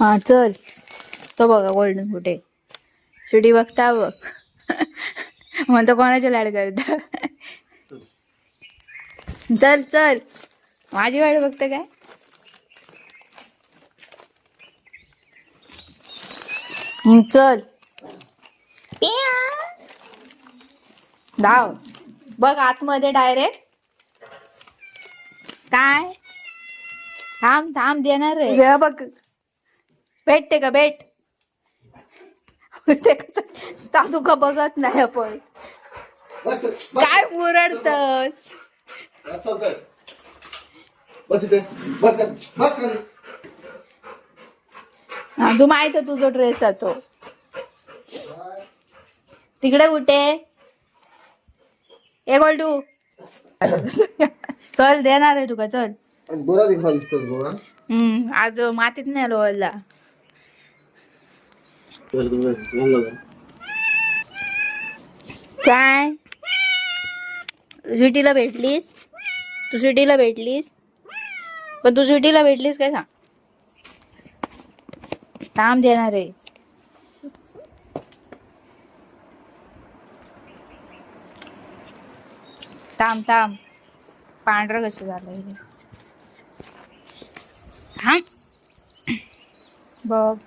हा चल. तो बघा गोल्डन कुठे शिडी बघता बघ. म्हणतो कोणाची लाड करता? चल चल. माझी वाट बघते काय? चल. धाव. बघ आतमध्ये डायरेक्ट काय? थांब थांब देणार रे हे बघ. भेटते का भेट? ते कसं का बघत नाही आपण? बस काय मुरडतस बस चालतंय. बस इथे. बस खाली. बस खाली हा, तू माहीत आहे तुझा ड्रेस आहे तो. तिकडे कुठे ए गोल्डू. चल देणार आहे तुका चल. बरा दिवसा दिसतोस गोळा हम्म आज मातीत नाही आलो काय? सिटीला भेटलीस? तू सिटीला भेटलीस? पण तू सिटीला भेटलीस काय सांग? काम देणार आहे. थांब थांब. पांढरं कसं झालं हे? हा बघ.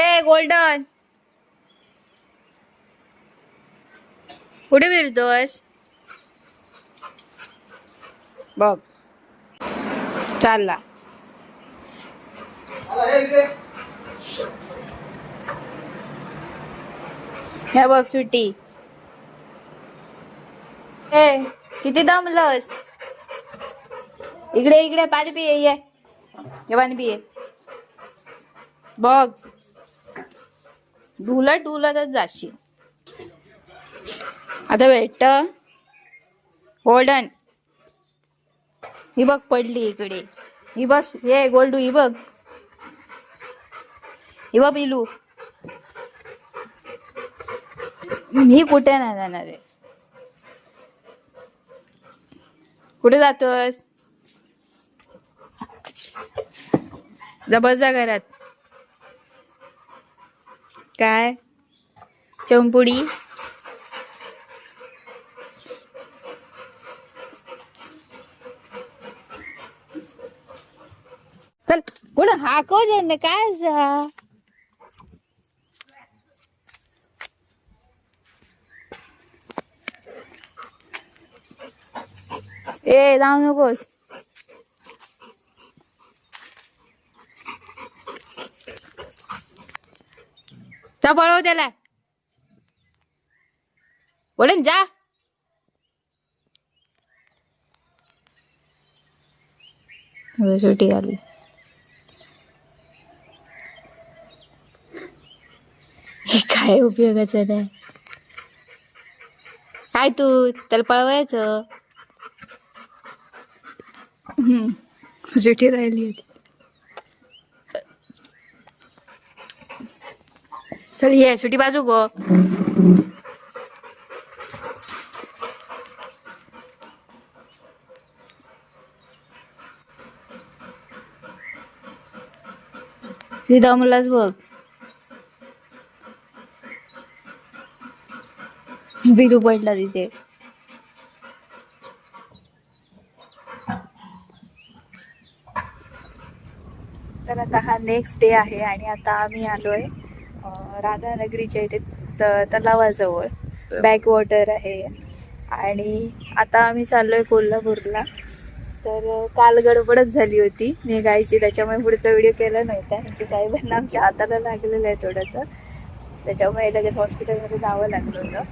ए गोल्डन. कुठे फिरतोस बघ. चालला हे बघ सुट्टी ए किती दमलस? इकडे इकडे पाणी पिये ये हे पाणी पिये बघ. ढुलत ढुलतच जाशील. आता भेटत गोल्डन ही बघ पडली इकडे. ही बस ये गोल्डू ही बघ. ही बघ पिलू. मी कुठे नाही जाणार आहे? कुठे जातोस? जा जा घरात. काय? चंपुडी चल कुठं हाको दे काय जा ए जाऊ नकोस. जा पळव त्याला. बोलेन जा. सुटी आली. हे काय उपयोगाचं नाही काय तू त्याला पळवायचं. हम्म. सुटी राहिली होती. चल ये सुटी बाजू गो. दमलाच बघ. बिरू पडला तिथे. तर आता हा नेक्स्ट डे आहे आणि आता आम्ही आलोय राधानगरीच्या इथे त- तलावाजवळ. बॅक वॉटर आहे. आणि आता आम्ही चाललोय कोल्हापूरला. तर काल गडबडच झाली होती. निघायची त्याच्यामुळे पुढचा व्हिडिओ केला नव्हता. आमच्या साहेबांना आमच्या हाताला लागलेलं आहे थोडंसं. त्याच्यामुळे लगेच हॉस्पिटलमध्ये जावं लागलं होतं.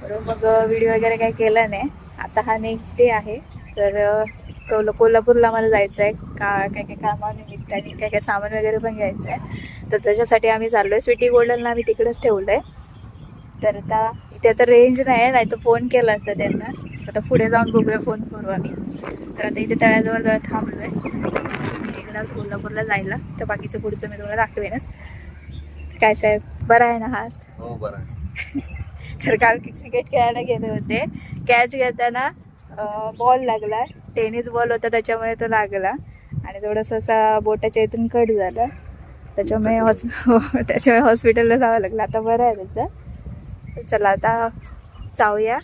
म्हणून मग व्हिडिओ वगैरे काही केला नाही. आता हा नेक्स्ट डे आहे. तर कोल कोल्हापूरला मला जायचं आहे का काय काय कामानिमित्त आणि काय काय सामान वगैरे पण घ्यायचं आहे तर त्याच्यासाठी आम्ही चाललो आहे स्वीटी गोल्डनला आम्ही तिकडेच ठेवलं आहे तर आता इथे आता रेंज नाही आहे नाही तर फोन केला असता त्यांना. आता पुढे जाऊन बघूया फोन करू आम्ही. तर आता इथे तळ्याजवळ जवळ थांबलो आहे तिकडं कोल्हापूरला जायला. तर बाकीचं पुढचं मी तुम्हाला दाखवेनच काय साहेब बरं आहे ना हात? हो बरा तर काल क्रिकेट खेळायला गेले होते. कॅच घेताना बॉल लागला. टेनिस बॉल होता त्याच्यामुळे तो लागला. आणि थोडंसं असा बोटाच्या इथून कट झाला. त्याच्यामुळे हॉस्प त्याच्यामुळे हॉस्पिटलला जावं लागलं. आता बरं आहे त्याचं. तर चला आता जाऊया.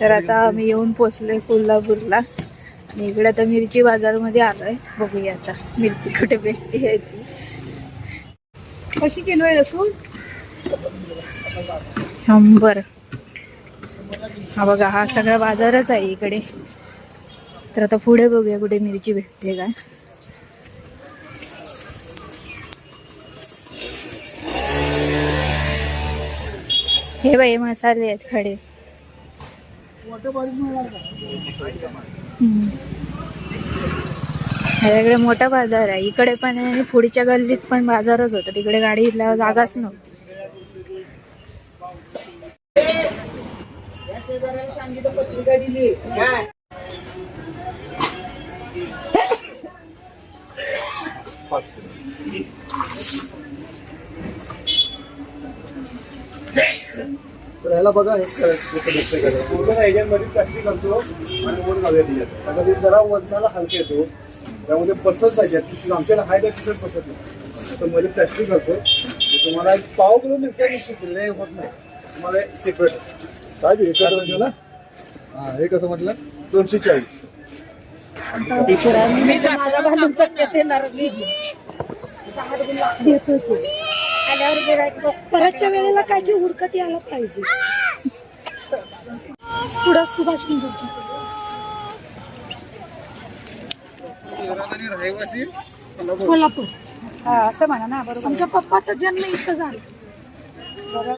तर आता आम्ही येऊन पोचलोय कोल्हापूरला. आणि इकडे आता मिरची बाजारमध्ये आलोय. बघूया आता मिरची कुठे भेटते ती. कशी किलो आहे लसूण शंभर. हा बघा हा सगळा बाजारच आहे इकडे. तर आता पुढे बघूया कुठे मिरची भेटते काय. हे बाई मसाले आहेत खडे. ह्याच्याकडे मोठा बाजार आहे. इकडे पण आहे आणि पुढच्या गल्लीत पण बाजारच होता. तिकडे गाडी इथल्या जागाच नव्हती. ह्याला बघा हे ते. पूर्ण ह्याच्यामध्ये प्लास्टिक असतो आणि वर लावूया त्याच्यात त्यामध्ये जरा वजनाला हलके येतो. त्यामध्ये पाहिजे पिशवी आमच्याला हाय त्या बसत नाही. तर मध्ये प्लास्टिक असतो ते तुम्हाला एक पाव किलो मिरच्या लय होत नाही. तुम्हाला सेपरेट काय बी एका डझन ना? हा हे कसं म्हटलं? दोनशे चाळीस. परतच्या वेळेला काय की उरकत यायला पाहिजे. पुढं सुभाष रहिवासी कोल्हापूर. हा असं म्हणा ना बरोबर. आमच्या पप्पाचा जन्म इथं झाला.